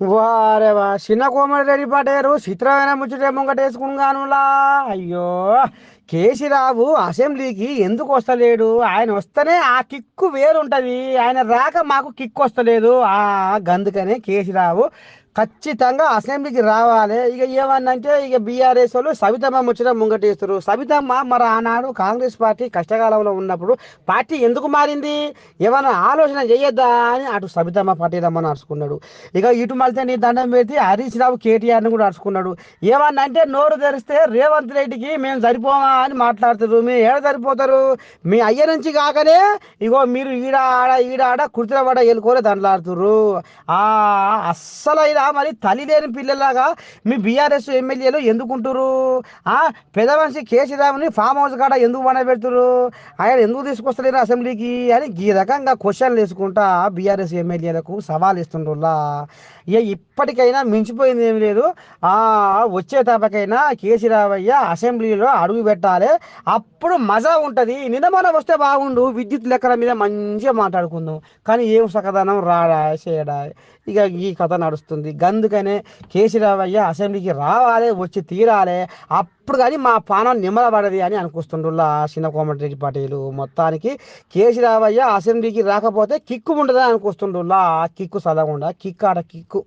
వారే వా. చిన్న కోమటిరెడ్డి పటేరు చిత్రమైన ముచ్చట ముంగటేసుకున్నానులా అయ్యో. కేసీరావు అసెంబ్లీకి ఎందుకు వస్తలేడు? ఆయన వస్తేనే ఆ కిక్కు వేరుంటుంది. ఆయన రాక మాకు కిక్ వస్తలేదు. ఆ గందుకనే కేసీరావు ఖచ్చితంగా అసెంబ్లీకి రావాలి. ఇక ఏమన్నంటే ఇక బీఆర్ఎస్ వాళ్ళు సవితమ్మ ముచ్చట ముంగటేస్తారు సవితమ్మ మరి ఆనాడు కాంగ్రెస్ పార్టీ కష్టకాలంలో ఉన్నప్పుడు పార్టీ ఎందుకు మారింది? ఏమైనా ఆలోచన చేయొద్దా అని అటు సబితమ్మ రమ్మని నడుచుకున్నాడు ఇక ఇటు మళ్ళీ నీ దండం పెట్టి హరీష్ రావు కేటీఆర్ని కూడా నడుచుకున్నాడు ఏమన్నా అంటే నోరు తెరిస్తే రేవంత్ రెడ్డికి మేము సరిపోమా అని మాట్లాడుతారు. మీరు ఏడ సరిపోతారు? మీ అయ్య నుంచి కాకనే ఇగో మీరు ఈడ ఆడ ఈడ ఆడ కుర్తిరవాడ వెళ్ళుకోలే దండలాడుతురు ఆ అస్సలైన మరి తల్లి లేని పిల్లలాగా మీ బీఆర్ఎస్ ఎమ్మెల్యేలు ఎందుకుంటారు ఆ పెద్ద మనిషి కేసీరావుని ఫామ్ హౌస్ కాడ ఎందుకు పెడతారు ఆయన ఎందుకు తీసుకొస్తలేరు అసెంబ్లీకి అని ఈ రకంగా క్వశ్చన్లు వేసుకుంటా బీఆర్ఎస్ ఎమ్మెల్యేలకు సవాల్ ఇస్తుండ్రులా ఇక ఇప్పటికైనా మించిపోయింది ఏం లేదు. ఆ వచ్చే తప్పకైనా కేసీరావయ్య అసెంబ్లీలో అడుగు పెట్టాలి. అప్పుడు మజా ఉంటుంది. నిన్న వస్తే బాగుండు. విద్యుత్ లెక్కల మీద మంచిగా మాట్లాడుకుందాం. కానీ ఏం సకదనం రాడా చేయడా? ఇక ఈ కథ నడుస్తుంది. గందుకనే కేసీరావయ్య అసెంబ్లీకి రావాలి వచ్చి తీరాలి. అప్పుడు కానీ మా పానం నిమ్మలబడది అని అనుకొస్తుండ్రులా చిన్న కోమటిరెడ్డి పార్టీలు. మొత్తానికి కేసీరావయ్య అసెంబ్లీకి రాకపోతే కిక్కు ఉండదని అనుకొస్తుండ్రులా కిక్కు చదవకుండా కిక్ ఆడ కిక్కు.